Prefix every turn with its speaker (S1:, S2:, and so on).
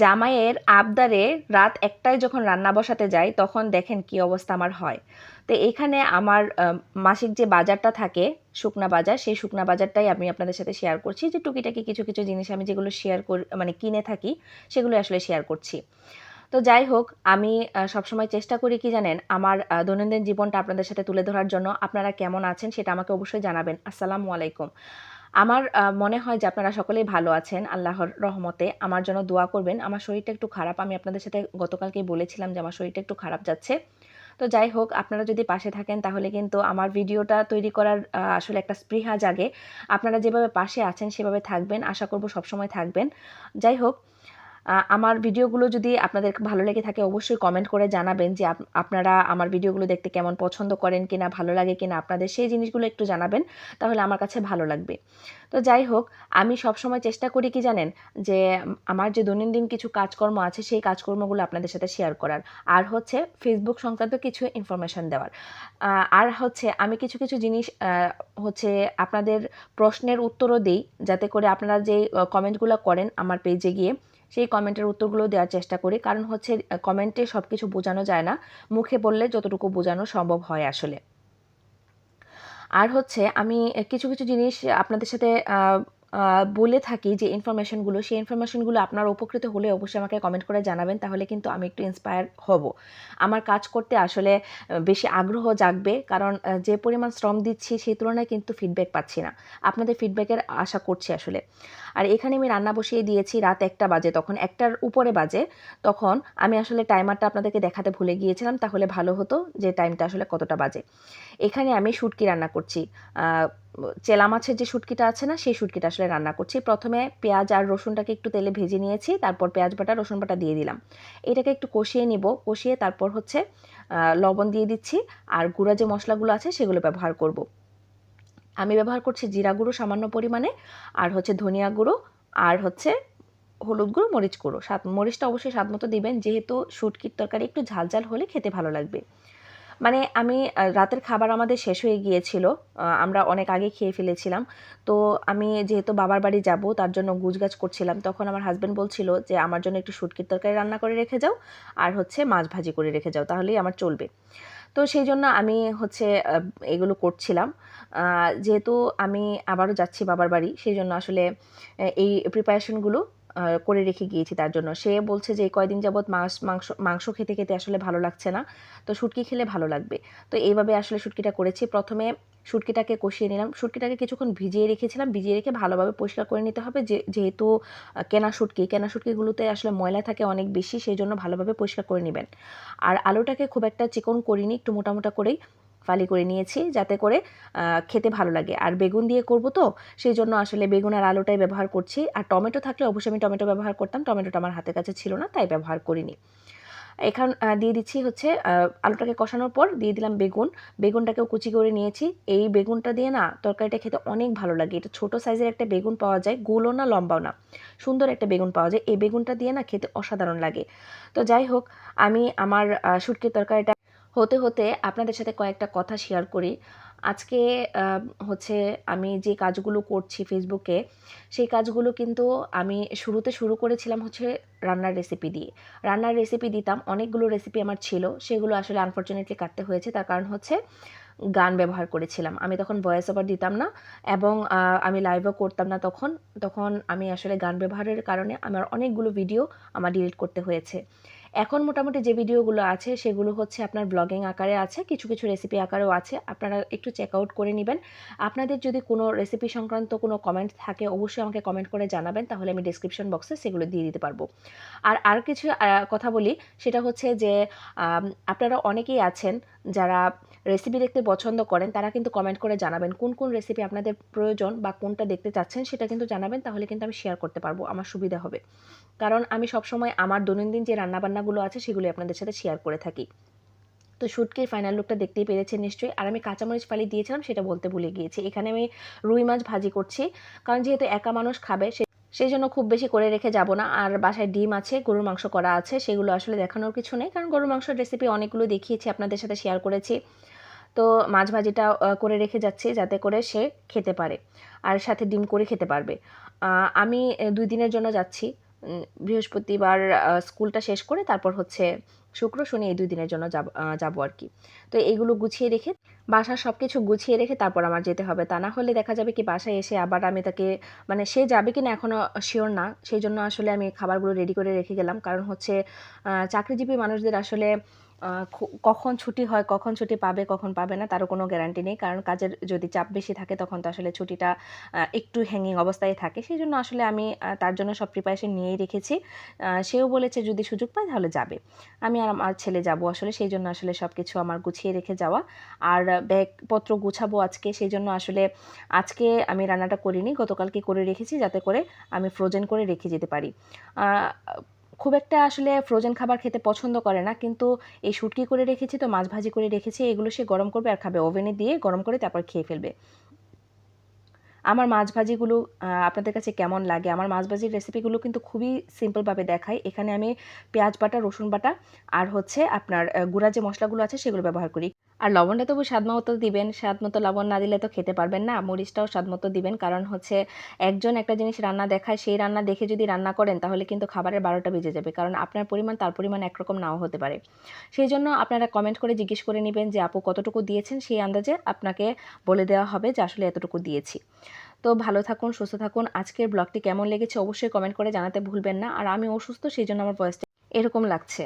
S1: জামাইয়ের আবদারে রাত একটায় যখন রান্না বসাতে যাই, তখন দেখেন কি অবস্থা আমার হয়। তো এখানে আমার মাসিক যে বাজারটা থাকে, শুকনা বাজার, সেই শুকনা বাজারটাই আমি আপনাদের সাথে শেয়ার করছি। যে টুকিটাকি কিছু কিছু জিনিস আমি যেগুলো শেয়ার কর মানে কিনে থাকি সেগুলো আসলে শেয়ার করছি। তো যাই হোক, আমি সবসময় চেষ্টা করি কি জানেন, আমার দৈনন্দিন জীবনটা আপনাদের সাথে তুলে ধরার জন্য। আপনারা কেমন আছেন সেটা আমাকে অবশ্যই জানাবেন। আসসালামু আলাইকুম। আমার মনে হয় যে আপনারা সকলেই ভালো আছেন, আল্লাহর রহমতে। আমার জন্য দোয়া করবেন। আমার শরীরটা একটু খারাপ। আমি আপনাদের সাথে গতকালকেই বলেছিলাম যে আমার শরীরটা একটু খারাপ যাচ্ছে। তো যাই হোক, আপনারা যদি পাশে থাকেন, তাহলে কিন্তু আমার ভিডিওটা তৈরি করার আসলে একটা স্পৃহা জাগে। আপনারা যেভাবে পাশে আছেন, সেভাবে থাকবেন। আশা করব সবসময় থাকবেন। যাই হোক আমার ভিডিওগুলো যদি আপনাদের ভালো লেগে থাকে, অবশ্যই কমেন্ট করে জানাবেন যে আপ- আপনারা আমার ভিডিওগুলো দেখতে কেমন পছন্দ করেন কিনা, ভালো লাগে কিনা, আপনাদের সেই জিনিসগুলো একটু জানাবেন, তাহলে আমার কাছে ভালো লাগবে। তো যাই হোক, আমি সবসময় চেষ্টা করি কি জানেন, যে আমার যে দৈনন্দিন কিছু কাজকর্ম আছে, সেই কাজকর্মগুলো আপনাদের সাথে শেয়ার করার। আর হচ্ছে ফেসবুক সংক্রান্ত কিছু ইনফরমেশন দেওয়ার। আর হচ্ছে আমি কিছু কিছু জিনিস হচ্ছে আপনাদের প্রশ্নের উত্তরও দিই, যাতে করে আপনারা যে কমেন্টগুলো করেন আমার পেজে গিয়ে সেই কমেন্টের উত্তরগুলো দেওয়ার চেষ্টা করি। কারণ হচ্ছে কমেন্টে সব কিছু বোঝানো যায় না। মুখে বললে যতটুকু বোঝানো সম্ভব হয় আসলে। আর হচ্ছে, আমি কিছু কিছু জিনিস আপনাদের সাথে বলে থাকি যে ইনফরমেশনগুলো সেই ইনফরমেশনগুলো আপনার উপকৃত হলে অবশ্যই আমাকে কমেন্ট করে জানাবেন, তাহলে কিন্তু আমি একটু ইন্সপায়ার হব। আমার কাজ করতে আসলে বেশি আগ্রহ জাগবে। কারণ যে পরিমাণ শ্রম দিচ্ছি, সেই তুলনায় কিন্তু ফিডব্যাক পাচ্ছি না। আপনাদের ফিডব্যাকের আশা করছি আসলে। আর এখানে আমি রান্না বসিয়ে দিয়েছি রাত একটা বাজে, তখন একটার উপরে বাজে। তখন আমি আসলে টাইমারটা আপনাদেরকে দেখাতে ভুলে গিয়েছিলাম, তাহলে ভালো হতো যে টাইমটা আসলে কতটা বাজে। এখানে আমি শুটকি রান্না করছি। চেলা মাছের যে শুটকিটা আছে না, সেই শুটকিটা আসলে রান্না করছি। প্রথমে পেঁয়াজ আর রসুনটাকে একটু তেলে ভেজে নিয়েছি, তারপর পেঁয়াজ বাটা, রসুন বাটা দিয়ে দিলাম। এটাকে একটু কষিয়ে নিব, কষিয়ে তারপর হচ্ছে লবণ দিয়ে দিচ্ছি। আর গুঁড়া যে মশলাগুলো আছে, সেগুলো ব্যবহার করব। আমি ব্যবহার করছি জিরা গুঁড়ো সামান্য পরিমাণে, আর হচ্ছে ধনিয়া গুঁড়ো, আর হচ্ছে হলুদ গুঁড়ো, মরিচ গুঁড়ো। স্বাদ, মরিচটা অবশ্যই স্বাদ মতো দিবেন, যেহেতু শুটকির তরকারি একটু ঝাল ঝাল হলে খেতে ভালো লাগবে। মানে আমি রাতের খাবার আমাদের শেষ হয়ে গিয়েছিল আমরা অনেক আগে খেয়ে ফেলেছিলাম। তো আমি যেহেতু বাবার বাড়ি যাব, তার জন্য গুজগাছ করছিলাম, তখন আমার হাজব্যান্ড বলছিল যে, আমার জন্য একটু শুটকির তরকারি রান্না করে রেখে যাও, আর হচ্ছে মাছ ভাজি করে রেখে যাও, তাহলেই আমার চলবে। তো সেই জন্য আমি হচ্ছে এগুলো করছিলাম। যেহেতু আমি আবারও যাচ্ছি বাবার বাড়ি সেই জন্য আসলে এই প্রিপারেশনগুলো করে রেখে গিয়েছি তার জন্য। সে বলছে যে, কয়দিন যাবৎ মাছ মাংস মাংস খেতে খেতে আসলে ভালো লাগছে না। তো শুটকি খেলে ভালো লাগবে। তো এইভাবে আসলে শুটকিটা করেছি। প্রথমে শুটকিটাকে কষিয়ে নিলাম। শুটকিটাকে কিছুক্ষণ ভিজিয়ে রেখেছিলাম। ভিজিয়ে রেখে ভালোভাবে পরিষ্কার করে নিতে হবে। যে, যেহেতু কেনা শুটকি, কেনা শুটকিগুলোতে আসলে ময়লা থাকে অনেক বেশি সেই জন্য ভালোভাবে পরিষ্কার করে নেবেন। আর আলুটাকে খুব একটা চিকন করিনি, একটু মোটা মোটা করেই ফালি করে নিয়েছি যাতে করে খেতে ভালো লাগে। আর বেগুন দিয়ে করব তো সেই জন্য আসলে বেগুন আর আলুটাই ব্যবহার করছি। আর টমেটো থাকলে অবশ্যই আমি টমেটো ব্যবহার করতাম। টমেটোটা আমার হাতের কাছে ছিল না, তাই ব্যবহার করিনি। এখান দিয়ে দিচ্ছি হচ্ছে আলুটাকে কষানোর পর দিয়ে দিলাম বেগুন। বেগুনটাকেও কুচি করে নিয়েছি। এই বেগুনটা দিয়ে না তরকারিটা খেতে অনেক ভালো লাগে। এটা ছোট সাইজের একটা বেগুন পাওয়া যায়, গোলও না, লম্বাও না। সুন্দর একটা বেগুন পাওয়া যায়। এই বেগুনটা দিয়ে না খেতে অসাধারণ লাগে। তো যাই হোক, আমি আমার শুটকির তরকারিটা হতে হতে আপনাদের সাথে কয়েকটা কথা শেয়ার করি। আজকে হচ্ছে আমি যে কাজগুলো করছি ফেসবুকে সেই কাজগুলো কিন্তু আমি শুরুতে শুরু করেছিলাম হচ্ছে রান্নার রেসিপি দিয়ে। রান্নার রেসিপি দিতাম, অনেকগুলো রেসিপি আমার ছিল, সেগুলো আসলে আনফর্চুনেটলি কাটতে হয়েছে। তার কারণ হচ্ছে গান ব্যবহার করেছিলাম। আমি তখন ভয়েস ওভার দিতাম না এবং আমি লাইভও করতাম না তখন। তখন আমি আসলে গান ব্যবহারের কারণে আমার অনেকগুলো ভিডিও আমার ডিলিট করতে হয়েছে। এখন মোটামুটি যে ভিডিওগুলো আছে, সেগুলো হচ্ছে আপনার ব্লগিং আকারে আছে, কিছু কিছু রেসিপি আকারেও আছে, আপনারা একটু চেক আউট করে নেবেন। আপনাদের যদি কোনো রেসিপি সংক্রান্ত কোনো কমেন্ট থাকে, অবশ্যই আমাকে কমেন্ট করে জানাবেন, তাহলে আমি ডিসক্রিপশন বক্সে সেগুলো দিয়ে দিতে পারব। আর আর কিছু কথা বলি, সেটা হচ্ছে যে আপনারা অনেকেই আছেন যারা রেসিপি দেখতে পছন্দ করেন, তারা কিন্তু কমেন্ট করে জানাবেন, কোন কোন রেসিপি আপনাদের প্রয়োজন বা কোনটা দেখতে চাচ্ছেন, সেটা কিন্তু জানাবেন, তাহলে কিন্তু আমি শেয়ার করতে পারব, আমার সুবিধা হবে। কারণ আমি সবসময় আমার দৈনন্দিন যে রান্নাবান্নাগুলো আছে সেগুলি আপনাদের সাথে শেয়ার করে থাকি। তো শুটকির ফাইনাল লুকটা দেখতেই পেরেছেন নিশ্চয়ই। আর আমি কাঁচামরিচ ফালি দিয়েছিলাম, সেটা বলতে ভুলে গিয়েছি। এখানে আমি রুই মাছ ভাজি করছি, কারণ যেহেতু একা মানুষ খাবে, সে সেই জন্য খুব বেশি করে রেখে যাব না। আর বাসায় ডিম আছে, গরুর মাংস করা আছে, সেগুলো আসলে দেখানোর কিছু নেই, কারণ গরুর মাংসের রেসিপি অনেকগুলো দেখিয়েছি, আপনাদের সাথে শেয়ার করেছি। তো মাছ ভাজিটা করে রেখে যাচ্ছি, যাতে করে সে খেতে পারে, আর সাথে ডিম করে খেতে পারবে। আমি দুই দিনের জন্য যাচ্ছি। বৃহস্পতিবার স্কুলটা শেষ করে তারপর হচ্ছে শুক্র, শনি এই দুই দিনের জন্য যাব যাব আর কি। তো এইগুলো গুছিয়ে রেখে, বাসার সব কিছু গুছিয়ে রেখে তারপর আমার যেতে হবে। তা না হলে দেখা যাবে কি বাসায় এসে আবার আমি তাকে মানে সে যাবে কি না এখনও শিওর না, সেই জন্য আসলে আমি খাবারগুলো রেডি করে রেখে গেলাম। কারণ হচ্ছে চাকরিজীবী মানুষদের আসলে কখন ছুটি হয়, কখন ছুটি পাবে, কখন পাবে না, তারও কোনো গ্যারান্টি নেই। কারণ কাজের যদি চাপ বেশি থাকে, তখন তো আসলে ছুটিটা একটু হ্যাঙ্গিং অবস্থায় থাকে। সেই জন্য আসলে আমি তার জন্য সব প্রিপারেশন নিয়েই রেখেছি। সেও বলেছে, যদি সুযোগ পায়, তাহলে যাবে। আমি আর আমার ছেলে যাব আসলে সেই জন্য আসলে সব কিছু আমার গুছিয়ে রেখে যাওয়া। আর ব্যাগপত্র গুছাবো আজকে সেই জন্য আসলে আজকে আমি রান্নাটা করিনি, গতকালকে করে রেখেছি, যাতে করে আমি ফ্রোজেন করে রেখে যেতে পারি। খুব একটা আসলে ফ্রোজেন খাবার খেতে পছন্দ করে না, কিন্তু এই শুটকি করে রেখেছি তো, মাছ ভাজি করে রেখেছি, এগুলো সে গরম করবে আর খাবে। ওভেনে দিয়ে গরম করে তারপর খেয়ে ফেলবে। আমার মাছ ভাজিগুলো আপনাদের কাছে কেমন লাগে? আমার মাছ ভাজির রেসিপিগুলো কিন্তু খুবই সিম্পলভাবে দেখাই। এখানে আমি পেঁয়াজ বাটা, রসুন বাটা আর হচ্ছে আপনার গুঁড়া যে মশলাগুলো আছে সেগুলো ব্যবহার করি। আর লবণটা তবু স্বাদ মতো দিবেন, স্বাদ মতো লবণ না দিলে তো খেতে পারবেন না। মরিচটাও স্বাদ মতো দিবেন, কারণ হচ্ছে একজন একটা জিনিস রান্না দেখায়, সেই রান্না দেখে যদি রান্না করেন তাহলে কিন্তু খাবারের বারোটা বেজে যাবে, কারণ আপনার পরিমাণ তার পরিমাণ একরকম নাও হতে পারে। সেই জন্য আপনারা কমেন্ট করে জিজ্ঞেস করে নেবেন যে, আপু কতটুকু দিয়েছেন? সেই আন্দাজে আপনাকে বলে দেওয়া হবে যে, আসলে এতটুকু দিয়েছি। তো ভালো থাকুন, সুস্থ থাকুন। আজকের ব্লগটি কেমন লেগেছে অবশ্যই কমেন্ট করে জানাতে ভুলবেন না। আর আমি অসুস্থ, সেই জন্য আমার ভয়েসটা এরকম লাগছে।